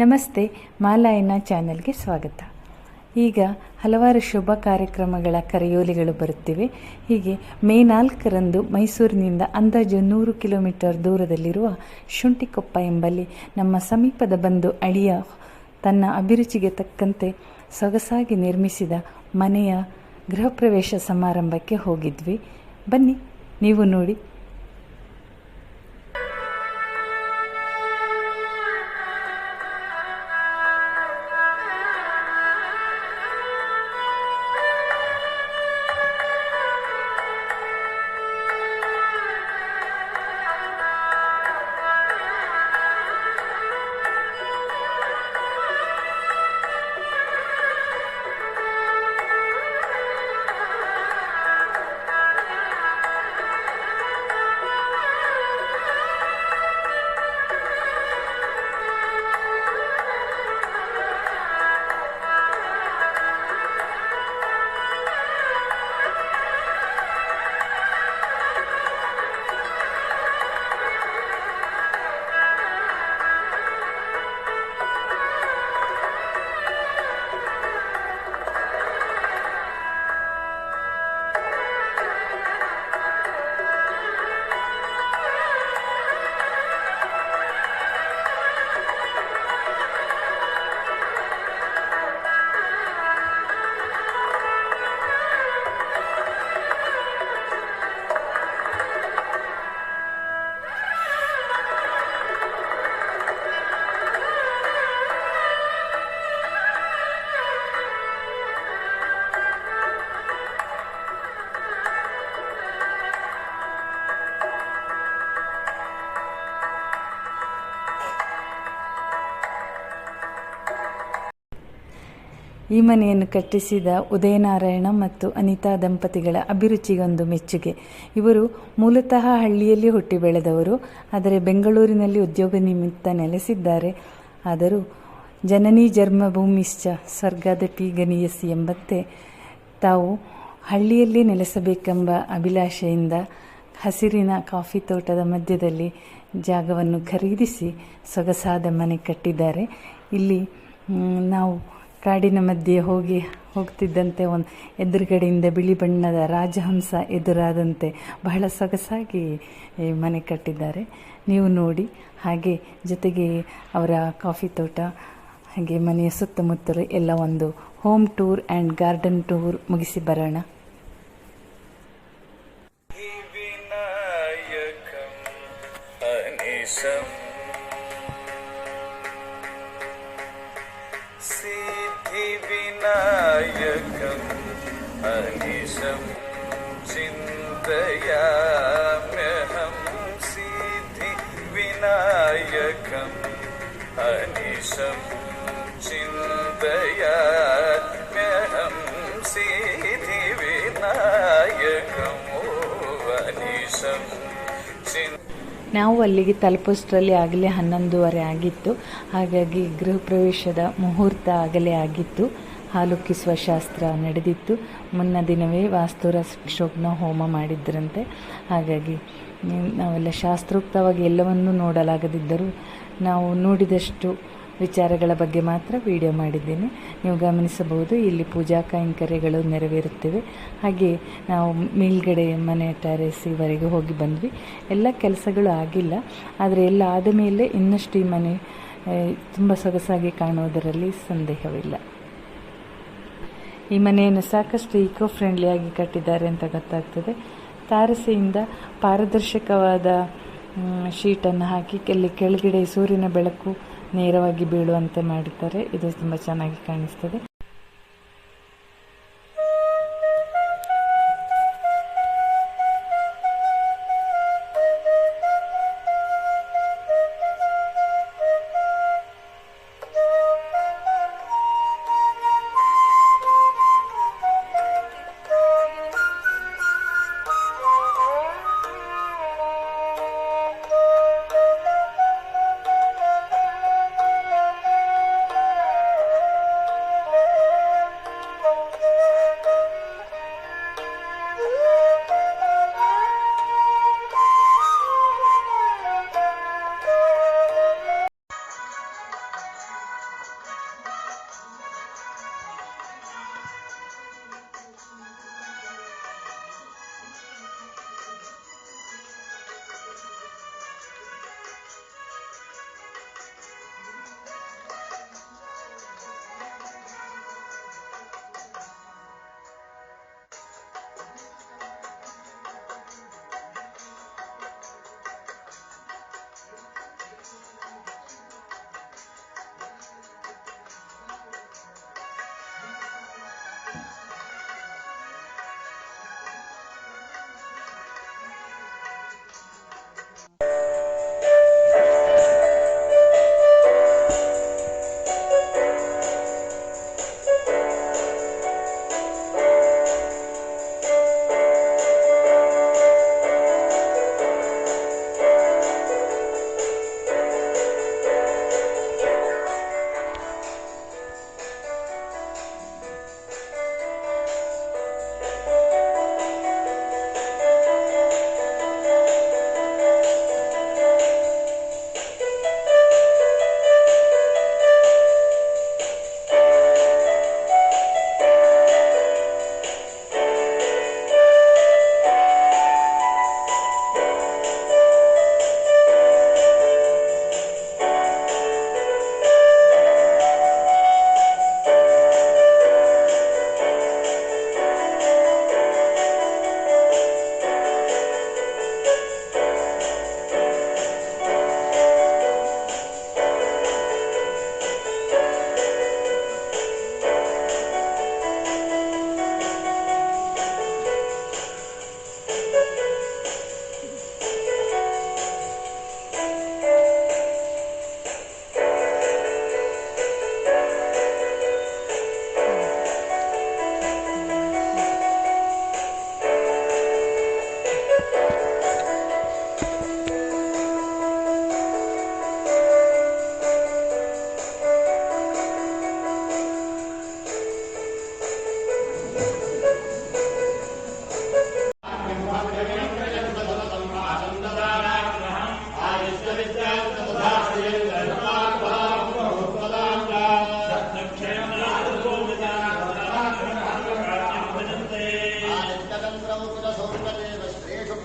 ನಮಸ್ತೆ, ಮಾಲಾಯನ ಚಾನೆಲ್ಗೆ ಸ್ವಾಗತ. ಈಗ ಹಲವಾರು ಶುಭ ಕಾರ್ಯಕ್ರಮಗಳ ಕರೆಯೋಲಿಗಳು ಬರುತ್ತಿವೆ. ಹೀಗೆ ಮೇ ನಾಲ್ಕರಂದು ಮೈಸೂರಿನಿಂದ ಅಂದಾಜು ನೂರು ಕಿಲೋಮೀಟರ್ ದೂರದಲ್ಲಿರುವ ಶುಂಠಿಕೊಪ್ಪ ಎಂಬಲ್ಲಿ ನಮ್ಮ ಸಮೀಪದ ಬಂದು ಅಳಿಯ ತನ್ನ ಅಭಿರುಚಿಗೆ ತಕ್ಕಂತೆ ಸೊಗಸಾಗಿ ನಿರ್ಮಿಸಿದ ಮನೆಯ ಗೃಹ ಪ್ರವೇಶ ಸಮಾರಂಭಕ್ಕೆ ಹೋಗಿದ್ವಿ. ಬನ್ನಿ, ನೀವು ನೋಡಿ. ಈ ಮನೆಯನ್ನು ಕಟ್ಟಿಸಿದ ಉದಯನಾರಾಯಣ ಮತ್ತು ಅನಿತಾ ದಂಪತಿಗಳ ಅಭಿರುಚಿಗೊಂದು ಮೆಚ್ಚುಗೆ. ಇವರು ಮೂಲತಃ ಹಳ್ಳಿಯಲ್ಲಿ ಹುಟ್ಟಿ ಬೆಳೆದವರು, ಆದರೆ ಬೆಂಗಳೂರಿನಲ್ಲಿ ಉದ್ಯೋಗ ನಿಮಿತ್ತ ನೆಲೆಸಿದ್ದಾರೆ. ಆದರೂ ಜನನಿ ಜನ್ಮಭೂಮಿಶ್ಚ ಸ್ವರ್ಗಾದಪಿ ಗಣಿಯಸಿ ಎಂಬಂತೆ ತಾವು ಹಳ್ಳಿಯಲ್ಲಿ ನೆಲೆಸಬೇಕೆಂಬ ಅಭಿಲಾಷೆಯಿಂದ ಹಸಿರಿನ ಕಾಫಿ ತೋಟದ ಮಧ್ಯದಲ್ಲಿ ಜಾಗವನ್ನು ಖರೀದಿಸಿ ಸೊಗಸಾದ ಮನೆ ಕಟ್ಟಿದ್ದಾರೆ. ಇಲ್ಲಿ ನಾವು ಕಾಡಿನ ಮಧ್ಯೆ ಹೋಗಿ ಹೋಗ್ತಿದ್ದಂತೆ ಒಂದು ಎದುರುಗಡೆಯಿಂದ ಬಿಳಿ ಬಣ್ಣದ ರಾಜಹಂಸ ಎದುರಾದಂತೆ ಬಹಳ ಸೊಗಸಾಗಿ ಮನೆ ಕಟ್ಟಿದ್ದಾರೆ. ನೀವು ನೋಡಿ, ಹಾಗೆ ಜೊತೆಗೆ ಅವರ ಕಾಫಿ ತೋಟ, ಹಾಗೆ ಮನೆಯ ಸುತ್ತಮುತ್ತಲು ಎಲ್ಲ ಒಂದು home tour and garden tour ಮುಗಿಸಿ ಬರೋಣ. चिन्तयाम्यहं सिद्धिविनायकम् अनिशं चिन्तयाम्यहं सिद्धिविनायकम् अनिशं चिन् ನಾವು ಅಲ್ಲಿಗೆ ತಲುಪೋಷ್ಟರಲ್ಲಿ ಆಗಲೇ ಹನ್ನೊಂದುವರೆ ಆಗಿತ್ತು ಹಾಗಾಗಿ ಗೃಹ ಪ್ರವೇಶದ ಮುಹೂರ್ತ ಆಗಲೇ ಆಗಿತ್ತು ಹಾಲುಕ್ಕಿಸುವ ಶಾಸ್ತ್ರ ನಡೆದಿತ್ತು. ಮುನ್ನ ದಿನವೇ ವಾಸ್ತುರ ಶೋಭನ ಹೋಮ ಮಾಡಿದ್ರಂತೆ. ಹಾಗಾಗಿ, ನಾವೆಲ್ಲ ಶಾಸ್ತ್ರೋಕ್ತವಾಗಿ ಎಲ್ಲವನ್ನೂ ನೋಡಲಾಗದಿದ್ದರೂ ನಾವು ನೋಡಿದಷ್ಟು ವಿಚಾರಗಳ ಬಗ್ಗೆ ಮಾತ್ರ ವಿಡಿಯೋ ಮಾಡಿದ್ದೇನೆ. ನೀವು ಗಮನಿಸಬಹುದು, ಇಲ್ಲಿ ಪೂಜಾ ಕೈಂಕರ್ಯಗಳು ನೆರವೇರುತ್ತಿವೆ. ಹಾಗೆ ನಾವು ಮೇಲ್ಗಡೆ ಮನೆ ಟ್ಯಾರೇಸಿವರೆಗೆ ಹೋಗಿ ಬಂದ್ವಿ. ಎಲ್ಲ ಕೆಲಸಗಳು ಆಗಿಲ್ಲ. ಆದರೆ ಎಲ್ಲ ಆದ ಮೇಲೆ ಇನ್ನಷ್ಟು ಈ ಮನೆ ತುಂಬ ಸೊಗಸಾಗಿ ಕಾಣುವುದರಲ್ಲಿ ಸಂದೇಹವಿಲ್ಲ. ಈ ಮನೆಯನ್ನು ಸಾಕಷ್ಟು ಈಕೋ ಫ್ರೆಂಡ್ಲಿಯಾಗಿ ಕಟ್ಟಿದ್ದಾರೆ ಅಂತ ಗೊತ್ತಾಗ್ತದೆ. ತಾರಸಿಯಿಂದ ಪಾರದರ್ಶಕವಾದ ಶೀಟನ್ನು ಹಾಕಿ ಅಲ್ಲಿ ಕೆಳಗಡೆ ಸೂರ್ಯನ ಬೆಳಕು ನೇರವಾಗಿ ಬೀಳುವಂತೆ ಮಾಡಿದ್ದಾರೆ. ಇದು ತುಂಬ ಚೆನ್ನಾಗಿ ಕಾಣಿಸ್ತದೆ. Woo!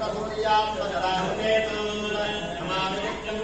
प्रभूयात्मजलाहुनेतम् नमामि नित्यम्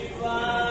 Islam.